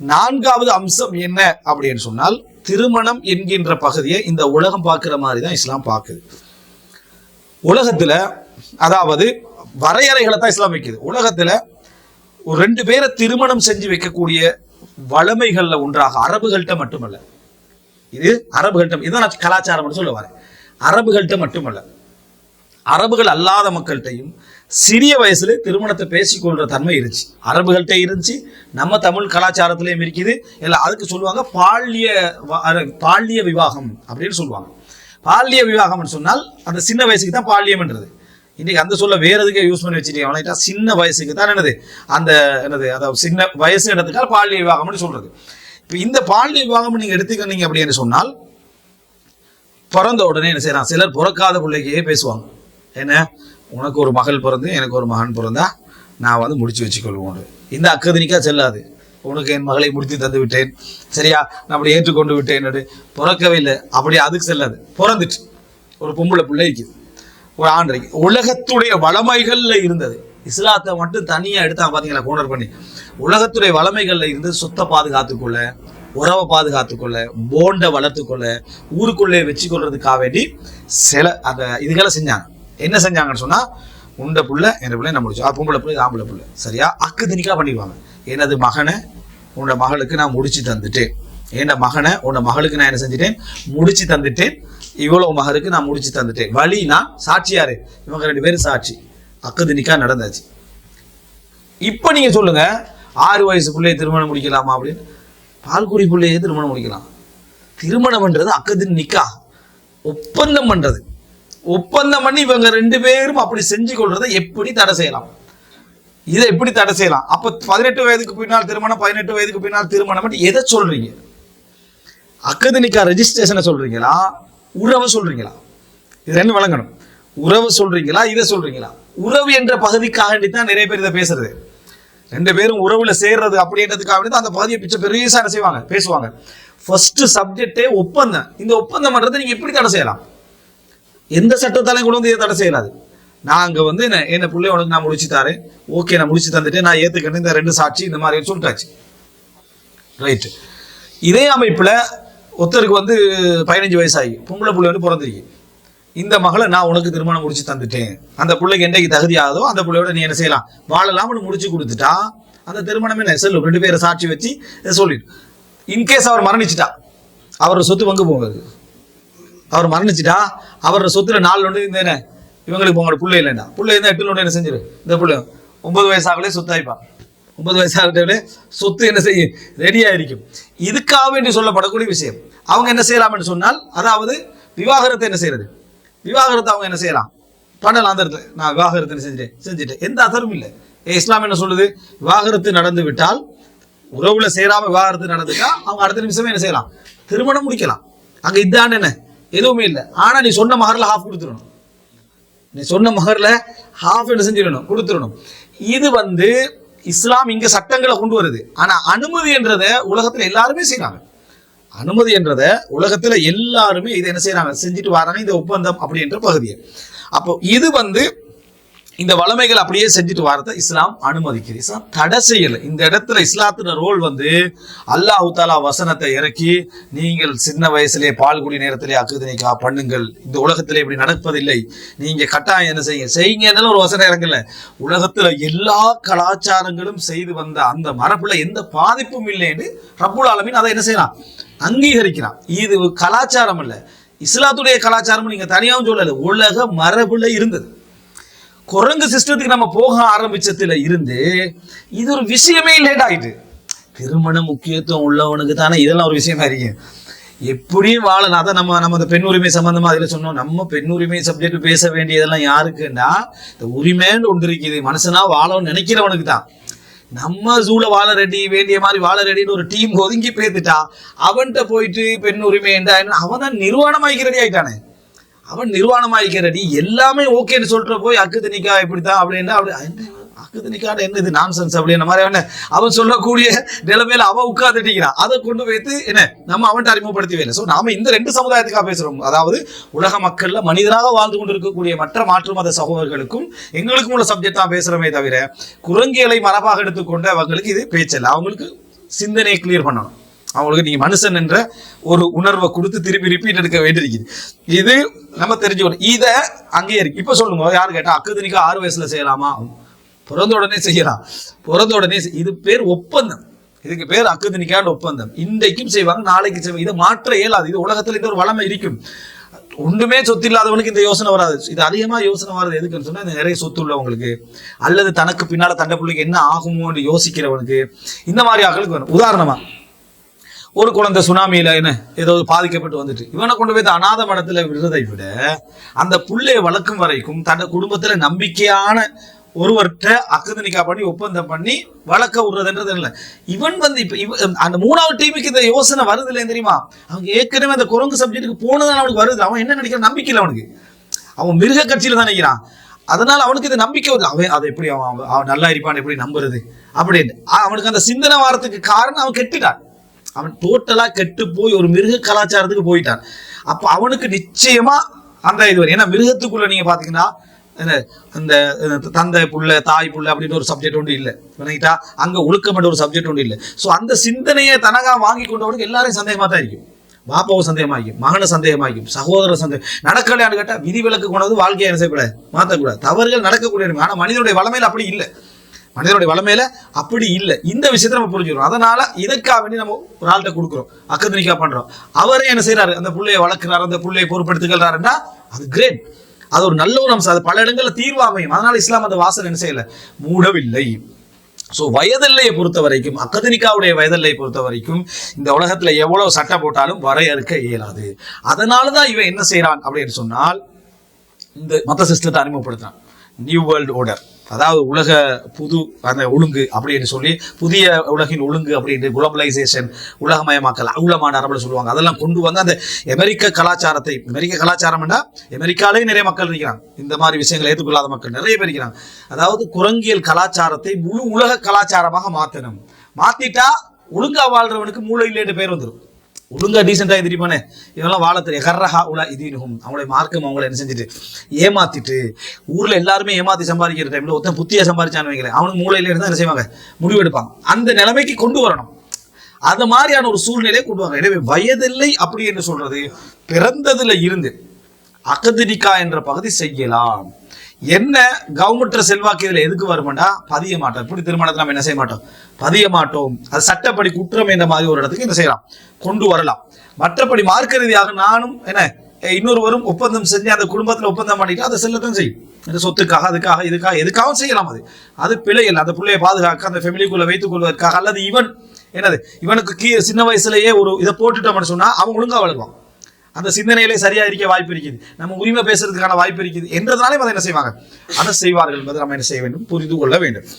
நான்காவது அம்சம் என்ன அப்படின்னு சொன்னால் திருமணம் என்கின்ற பகுதியை இந்த உலகம் பார்க்கிற மாதிரி தான் இஸ்லாம் பார்க்குது. உலகத்துல அதாவது வரையறைகளை தான் இஸ்லாம் வைக்குது. உலகத்துல ஒரு ரெண்டு பேரை திருமணம் செஞ்சு வைக்கக்கூடிய வளமைகளில் ஒன்றாக அரபுகள்கிட்ட மட்டுமல்ல. இது அரபுகள்கிட்ட இதான் நான் கலாச்சாரம்னு சொல்ல வரேன். அரபுகள்கிட்ட மட்டுமல்ல. அரபுகள் அல்லாத மக்கள்கிட்டையும் சிறிய வயசுல திருமணத்தை பேசிக்கொள்ற தன்மை இருந்துச்சு. அரபுகள்கிட்ட இருந்துச்சு நம்ம தமிழ் கலாச்சாரத்திலையும் இருக்குது. இல்லை அதுக்கு சொல்லுவாங்க பால்ய பால்ய விவாகம் அப்படின்னு சொல்லுவாங்க. பால்ய விவாகம்னு சொன்னால் அந்த சின்ன வயசுக்கு தான் பால்யம்ன்றது இன்னைக்கு அந்த சொல்ல வேற எதுக்கு யூஸ் பண்ணி வச்சுட்டீங்க அவனைட்டா சின்ன வயசுக்கு தான் என்னது? அந்த என்னது அதாவது சின்ன வயசு இடத்துக்காக பால்ய விவாகம்னு சொல்றது. இப்போ இந்த பால்ய விவாகம் நீங்க எடுத்துக்கிட்டீங்க அப்படின்னு சொன்னால் பிறந்த உடனே என்ன செய்யறான்? சிலர் பிறக்காத பிள்ளைக்கே பேசுவாங்க. என்ன? உனக்கு ஒரு மகள் பிறந்து எனக்கு ஒரு மகன் பிறந்தா நான் வந்து முடிச்சு வச்சுக்கொள்வோம் இந்த அக்கதனிக்கா செல்லாது. உனக்கு என் மகளை முடித்து தந்து விட்டேன். சரியா? நான் அப்படி ஏற்றுக்கொண்டு விட்டேன் பிறக்கவே இல்லை. அப்படி அதுக்கு செல்லாது. பிறந்துட்டு. ஒரு பொம்பளை பிள்ளைக்கு ஒரு ஆண்டைக்கு உலகத்துடைய வளமைகள்ல இருந்தது. இஸ்லாத்தை மட்டும் தனியாக எடுத்தா பார்த்தீங்களா கோனர் பண்ணி. உலகத்துடைய வளமைகள்ல இருந்து சொத்தை பாதுகாத்துக்கொள்ள உறவை பாதுகாத்துக்கொள்ள போண்டை வளர்த்துக்கொள்ள ஊருக்குள்ளே வச்சுக்கொள்றதுக்காக வேண்டி சில அந்த இதுகளை செஞ்சாங்க. என்ன செஞ்சாங்கன்னு சொன்னா உண்ட புள்ள என் பிள்ளை நான் முடிச்சு பொம்பளை பிள்ளை ஆம்பளை பிள்ளை. சரியா? அக்கு திணிக்கா பண்ணிடுவாங்க எனது மகனை உன்னோட மகளுக்கு நான் முடிச்சு தந்துட்டேன். என் மகனை உன்னோட மகளுக்கு நான் என்ன செஞ்சுட்டேன்? முடிச்சு தந்துட்டேன். இவ்வளவு மகருக்கு நான் முடிச்சு தந்துட்டேன். வழினா சாட்சியாரு இவங்க ரெண்டு பேரும் சாட்சி. அக்கு திணிக்கா நடந்தாச்சு. இப்ப நீங்க சொல்லுங்க ஆறு வயசு பிள்ளையை திருமணம் முடிக்கலாமா அப்படின்னு? பால்குடி பிள்ளையே திருமணம் முடிக்கலாம். திருமணம் பண்றது அக்கதின் நிக்கா ஒப்பந்தம் பண்றது. ஒப்பந்தம் பண்ணி இவங்க ரெண்டு பேரும் அப்படி செஞ்சு கொள்றதை எப்படி தடை செய்யலாம்? இதை எப்படி தடை செய்யலாம்? அப்ப பதினெட்டு வயதுக்கு பின்னால் திருமணம் பதினெட்டு வயதுக்கு பின்னால் திருமணம் எதை சொல்றீங்க? அக்கதனிக்கா ரெஜிஸ்ட்ரேஷனை சொல்றீங்களா? உறவை சொல்றீங்களா? இது ரெண்டு வழங்கணும் உறவு சொல்றீங்களா? இதை சொல்றீங்களா? உறவு என்ற பகுதிக்காக தான் நிறைய பேர் இதை பேசுறது. ரெண்டு பேரும் உறவுல சேர்றது அப்படின்றதுக்காக வேண்டி தான் அந்த பகுதியை பிச்சை பெருசா என்ன செய்வாங்க? பேசுவாங்க. ஃபர்ஸ்ட் சப்ஜெக்டே ஒப்பந்தம். இந்த ஒப்பந்தம் பண்றதை நீங்க எப்படி தடை செய்யலாம்? எந்த சட்டத்தாலையும் கூட வந்து இதை தடை செய்யலாது. நான் அங்கே வந்து என்ன என்ன பிள்ளை உனக்கு நான் முடிச்சு தரேன். ஓகே நான் முடிச்சு தந்துட்டு நான் ஏத்துக்கிட்டு இந்த ரெண்டு சாட்சி இந்த மாதிரி சொல்லிட்டாச்சு. ரைட் இதே அமைப்பில் ஒருத்தருக்கு வந்து பதினஞ்சு வயசாகி பொம்பளை பிள்ளை வந்து பிறந்திருக்கு. இந்த மகளை நான் உனக்கு திருமணம் முடிச்சு தந்துட்டேன். அந்த பிள்ளைக்கு என்றைக்கு தகுதியாகதோ அந்த பிள்ளையோட நீ என்ன செய்யலாம்? வாழலாம்னு முடிச்சு கொடுத்துட்டா அந்த திருமணமே என்ன? செல்லும் ரெண்டு பேரை சாட்சி வச்சு இதை சொல்லிடு. இன்கேஸ் அவர் மரணிச்சிட்டா அவர் சொத்து பங்கு போகாது. அவர் மரணிச்சிட்டா அவர் சொத்துல நாலு நொண்டு இந்த என்ன இவங்களுக்கு உங்களோட பிள்ளை இல்லைண்டா பிள்ளை இருந்தால் எட்டு நொண்டு என்ன செஞ்சிரு? இந்த பிள்ளை. ஒன்பது வயசாகலே சொத்தாய்ப்பான் ஒன்பது வயசாகட்டே சொத்து என்ன செய்யும் ரெடியாக இருக்கும் இதுக்காக வேண்டி சொல்லப்படக்கூடிய விஷயம். அவங்க என்ன செய்யலாம் என்று சொன்னால் அதாவது விவாகரத்தை என்ன செய்யறது? விவாகரத்தை அவங்க என்ன செய்யலாம்? பண்ணலாம் அந்த இடத்துல நான் விவாகரத்தை செஞ்சுட்டேன் செஞ்சுட்டேன். எந்த அசரும் இல்லை. இஸ்லாம் என்ன சொல்லுது? விவாகரத்து நடந்து விட்டால் உறவுல சேராம விவாகரத்து நடந்துட்டா அவங்க அடுத்த நிமிஷமே என்ன செய்யலாம்? திருமணம் முடிக்கலாம். அங்க இதான் என்ன? எதுவுமே இல்லை. ஆனால் நீ சொன்ன மகரில் ஹாஃப் கொடுத்துடணும். நீ சொன்ன மகரில் ஹாஃப் என்ன செஞ்சிடணும்? கொடுத்துடணும். இது வந்து இஸ்லாம் இங்க சட்டங்களை கொண்டு வருது. ஆனால் அனுமதி என்றதை உலகத்தில் எல்லாருமே செய்கிறாங்க அனுமதி என்றதை உலகத்தில் எல்லாருமே இதை என்ன செய்கிறாங்க செஞ்சுட்டு வராங்க. இந்த ஒப்பந்தம் அப்படின்ற பகுதியை. அப்போ இது வந்து இந்த வளமைகள் அப்படியே செஞ்சுட்டு வரத இஸ்லாம் அனுமதிக்குது. இஸ்லாம் தடை செய்யல. இந்த இடத்துல இஸ்லாத்தின ரோல் வந்து அல்லாஹ் தாலா வசனத்தை இறக்கி நீங்கள் சின்ன வயசுலேயே பால் குடி நேரத்திலே அக்குதனிக்கா பண்ணுங்கள். இந்த உலகத்திலே இப்படி நடப்பதில்லை. நீங்க கட்டாயம் என்ன செய்யுங்க? செய்யுங்கன்னு ஒரு வசனம் இறங்கல. உலகத்துல எல்லா கலாச்சாரங்களும் செய்து வந்த அந்த மரபுல எந்த பாதிப்பும் இல்லைன்னு ரப்புல் ஆலமின் அதை என்ன செய்யலாம் அங்கீகரிக்கிறான். இது கலாச்சாரம் இல்லை இஸ்லாத்துடைய கலாச்சாரம் நீங்க தனியாகவும் சொல்லல. உலக மரபுல இருந்தது. குரங்கு சிஸ்டத்துக்கு நம்ம போக ஆரம்பிச்சதுல இருந்து இது ஒரு விஷயமே லேட் ஆயிட்டு. திருமண முக்கியத்துவம் உள்ளவனுக்கு தானே இதெல்லாம் ஒரு விஷயமா இருக்கு. எப்படியும் வாழலாம் அதான் நம்ம நம்ம அந்த பெண் உரிமை சம்பந்தமா அதில் சொன்னோம். நம்ம பெண் உரிமை சப்ஜெக்ட் பேச வேண்டியதெல்லாம் யாருக்குன்னா இந்த உரிமைன்னு ஒன்று இருக்குது. மனுஷனா வாழணும்னு நினைக்கிறவனுக்கு தான். நம்ம ஜூல வாழ ரெடி வேண்டிய மாதிரி வாழ ரெடின்னு ஒரு டீம் ஒதுங்கி பேத்துட்டா அவன்கிட்ட போயிட்டு பெண் உரிமை என்ன? அவன் தான் நிர்வாணமாக்கி ரெடி ஆயிட்டானே. அவன் நிர்வாணமாயிக்க ரெடி எல்லாமே ஓகேன்னு சொல்ற போய் அக்கு தனிக்கா இப்படித்தான் அப்படின்னா அப்படி அக்கு தனிக்கான என்ன இது நான்சென்ஸ் அப்படின்ற மாதிரி அவன் அவன் சொல்லக்கூடிய நிலைமையில அவன் உட்கார்ந்துட்டிக்கிறான் அதை கொண்டு வைத்து என்ன நம்ம அவன்கிட்ட அறிமுகப்படுத்தவே இல்லை. ஸோ நாம இந்த ரெண்டு சமுதாயத்துக்காக பேசுறோம். அதாவது உலக மக்கள்ல மனிதனாக வாழ்ந்து கொண்டிருக்கக்கூடிய மற்ற மாற்று மத சகோதரர்களுக்கும் எங்களுக்கும் உள்ள சப்ஜெக்ட் தான் பேசுறோமே தவிர குரங்கியலை மரபாக எடுத்துக்கொண்டு அவங்களுக்கு இது பேச்சல்ல. அவங்களுக்கு சிந்தனையை கிளியர் பண்ணணும். அவங்களுக்கு நீங்க மனுஷன் என்ற ஒரு உணர்வை கொடுத்து திருப்பி ரிப்பீட் எடுக்க வேண்டியிருக்குது. இது நம்ம தெரிஞ்சுக்கணும். இதை அங்கேயே இருக்கு. இப்ப சொல்லுங்க. யாரு கேட்டா அக்குதனிக்கு ஆறு வயசுல செய்யலாமா? பிறந்த உடனே செய்யலாம். பிறந்த உடனே செய்- இது பேர் ஒப்பந்தம். இதுக்கு பேர் அக்குதனிக்கான ஒப்பந்தம். இன்றைக்கும் செய்வாங்க நாளைக்கு செய்வாங்க. இதை மாற்ற இயலாது. இது உலகத்துல இந்த ஒரு வளமை இருக்கும். ஒன்றுமே சொத்து இல்லாதவனுக்கு இந்த யோசனை வராது. இது அதிகமாக யோசனை வராது. எதுக்குன்னு சொன்னால் இந்த நிறைய சொத்து உள்ளவங்களுக்கு அல்லது தனக்கு பின்னால் தண்டை பிள்ளைக்கு என்ன ஆகுமோன்னு யோசிக்கிறவனுக்கு இந்த மாதிரி ஆட்களுக்கு வரும் உதாரணமாக ஒரு குழந்தை சுனாமியில் என்ன ஏதோ பாதிக்கப்பட்டு வந்துட்டு. இவனை கொண்டு போய் அநாத மடத்தில் விடுறதை விட அந்த புள்ளை வளர்க்கும் வரைக்கும் தன் குடும்பத்தில் நம்பிக்கையான ஒருவர்கிட்ட அக்குதனிக்கா பண்ணி ஒப்பந்தம் பண்ணி வளர்க்க விடுறதுன்றது இல்லை. இவன் வந்து இப்போ இவன் அந்த மூணாவது டீமுக்கு இந்த யோசனை வருது இல்லையா தெரியுமா? அவங்க ஏற்கனவே அந்த குரங்கு சப்ஜெக்ட்டுக்கு போனதால அவனுக்கு வருது. அவன் என்ன நினைக்கிறான்? நம்பிக்கை இல்லை அவனுக்கு. அவன் மிருக கட்சியில் தான் நினைக்கிறான். அதனால அவனுக்கு இது நம்பிக்கை வருது. அவன் அதை எப்படி அவன் அவன் அவன் நல்லா இருப்பான் எப்படி நம்புறது? அப்படின்னு. அவனுக்கு அந்த சிந்தனை வாரத்துக்கு காரணம் அவன் கெட்டுட்டான். அவன் டோட்டலாக கெட்டு போய் ஒரு மிருக கலாச்சாரத்துக்கு போயிட்டான். அப்போ அவனுக்கு நிச்சயமாக அந்த இது வரும். ஏன்னா மிருகத்துக்குள்ளே நீங்கள் பார்த்தீங்கன்னா என்ன அந்த தந்தை புள்ள தாய் புள்ள அப்படின்னு ஒரு சப்ஜெக்ட் ஒன்று இல்லை. விளங்கிட்டா அங்கே ஒழுக்கப்பட்ட ஒரு சப்ஜெக்ட் ஒன்று இல்லை. ஸோ அந்த சிந்தனையை தனகா வாங்கி கொண்டவனுக்கு எல்லாரையும் சந்தேகமாக தான் இருக்கும். பாப்பாவும் சந்தேகமாகும் மகனை சந்தேகமாகும் சகோதர சந்தேகம். நடக்கலையான்னு கேட்டால் விதிவிலக்கு கொண்டது வாழ்க்கையை என்ன செய்யக்கூடாது? மாற்றக்கூடாது தவறுகள் நடக்கக்கூடிய ஆனால் மனிதனுடைய வளமையில் அப்படி இல்லை. மனிதனுடைய வளமையில அப்படி இல்லை. இந்த விஷயத்தை நம்ம புரிஞ்சுக்கிறோம். அதனால இதுக்காக வேண்டி நம்ம ஒரு ஆள்கிட்ட கொடுக்குறோம். அக்கத்திரிக்கா பண்றோம். அவரே என்ன செய்யறாரு அந்த புள்ளையை வளர்க்கிறாரு அந்த புள்ளையை பொறுப்படுத்துகிறாருன்னா அது கிரேட் அது ஒரு நல்ல ஒரு அம்சம். அது பல இடங்களில் தீர்வு அமையும். அதனால இஸ்லாம் அந்த வாசல் என்ன செய்யல? மூடவில்லை. ஸோ வயதில்லையை பொறுத்த வரைக்கும் அக்கதனிக்காவுடைய வயதில்லையை பொறுத்த வரைக்கும் இந்த உலகத்தில் எவ்வளவு சட்டை போட்டாலும் வரையறுக்க இயலாது. அதனால தான் இவன் என்ன செய்கிறான் அப்படின்னு சொன்னால் இந்த மற்ற சிஸ்டத்தை அறிமுகப்படுத்துறான். நியூ வேர்ல்டு ஆர்டர் அதாவது உலக புது அந்த ஒழுங்கு அப்படின்னு சொல்லி புதிய உலகின் ஒழுங்கு அப்படின்னு குளோபலைசேஷன் உலகமயமாக்கல் அகுலமான அரபு சொல்லுவாங்க. அதெல்லாம் கொண்டு வந்து அந்த அமெரிக்க கலாச்சாரத்தை அமெரிக்க கலாச்சாரம்னா அமெரிக்காலே நிறைய மக்கள் இருக்கிறாங்க. இந்த மாதிரி விஷயங்களை ஏற்றுக்கொள்ளாத மக்கள் நிறைய பேர் இருக்கிறாங்க. அதாவது குரங்கியல் கலாச்சாரத்தை முழு உலக கலாச்சாரமாக மாற்றணும் மாத்திட்டா ஒழுங்கா வாழ்றவனுக்கு மூளை இல்லைன்னு பேர் வந்துடும் ஒழுங்கா டீசெண்டா எதிரிப்பானே இவெல்லாம் வாழ தெரியும் கர்ரஹா உலா இதீனுகும் அவங்களுடைய மார்க்கம் அவங்கள என்ன செஞ்சுட்டு? ஏமாத்திட்டு ஊர்ல எல்லாருமே ஏமாத்தி சம்பாதிக்கிற டைம்ல ஒருத்தன் புத்தியா சம்பாதிச்சான்னு வைக்கிறேன் அவனுக்கு மூளையில இருந்தா என்ன செய்வாங்க? முடிவெடுப்பாங்க அந்த நிலைமைக்கு கொண்டு வரணும். அந்த மாதிரியான ஒரு சூழ்நிலையை கொண்டு வாங்க எனவே வயதில்லை அப்படி என்று சொல்றது பிறந்ததுல இருந்து அகதிரிக்கா என்ற பகுதி செய்யலாம். என்ன கவர்மெண்ட் செல்வாக்கு இதில் எதுக்கு வருமாண்டா பதிய மாட்டோம். இப்படி திருமணத்தை நம்ம என்ன செய்ய மாட்டோம்? பதிய மாட்டோம். அது சட்டப்படி குற்றம் என்ற மாதிரி ஒரு இடத்துக்கு என்ன செய்யலாம். கொண்டு வரலாம். மற்றபடி மார்க்க ரீதியாக நானும் என்ன இன்னொருவரும் ஒப்பந்தம் செஞ்சு அந்த குடும்பத்தில் ஒப்பந்தம் பண்ணிட்டு அதை செல்லத்தான் செய்யும். சொத்துக்காக அதுக்காக இதுக்காக எதுக்காகவும் செய்யலாம் அது. அது பிழை இல்லை. அந்த பிள்ளையை பாதுகாக்க அந்த ஃபெமிலிக்குள்ள வைத்துக் கொள்வதற்காக அல்லது இவன் என்னது இவனுக்கு கீ சின்ன வயசுலயே ஒரு இதை போட்டுட்டோம்னு சொன்னா அவன் ஒழுங்கா வளருவான். அந்த சிந்தனையிலே சரியா இருக்க வாய்ப்பு இருக்குது. நம்ம உரிமை பேசுறதுக்கான வாய்ப்பு இருக்குது என்றதுனாலே அதை என்ன செய்வாங்க? அதை செய்வார்கள் என்பதை நம்ம என்ன செய்ய வேண்டும்? புரிந்து கொள்ள வேண்டும்.